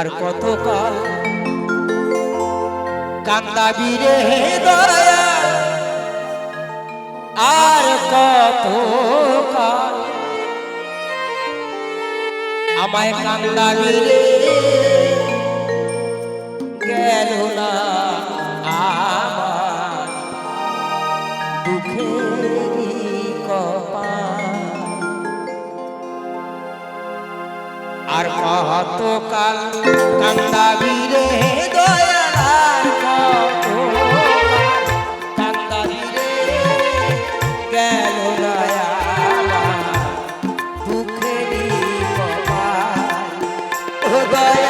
আর কত কাল কান্দাবি রে দয়া আর কত কাল আমায় কান্দা বিরে গেল না আমার দুঃখের কপাল। আর কত কাল কান্দাবি রে দয়ালার কত কান্দাবি দয়া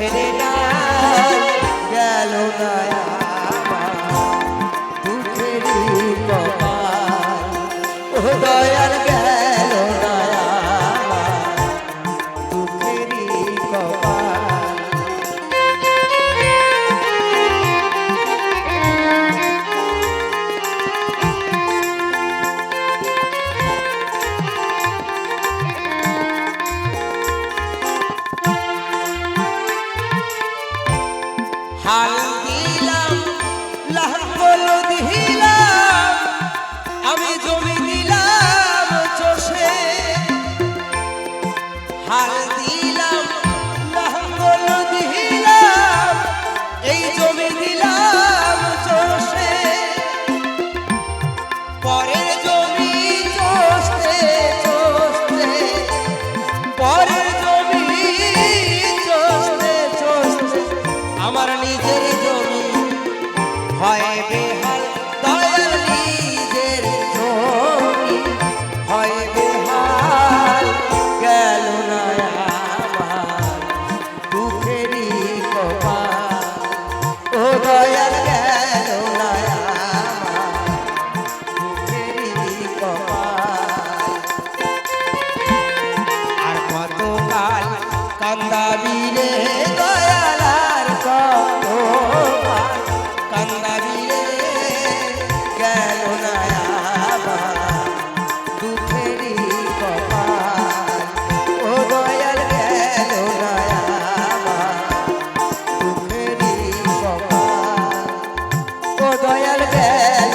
ছেড়ে না গেল না ঢাল வாழ்க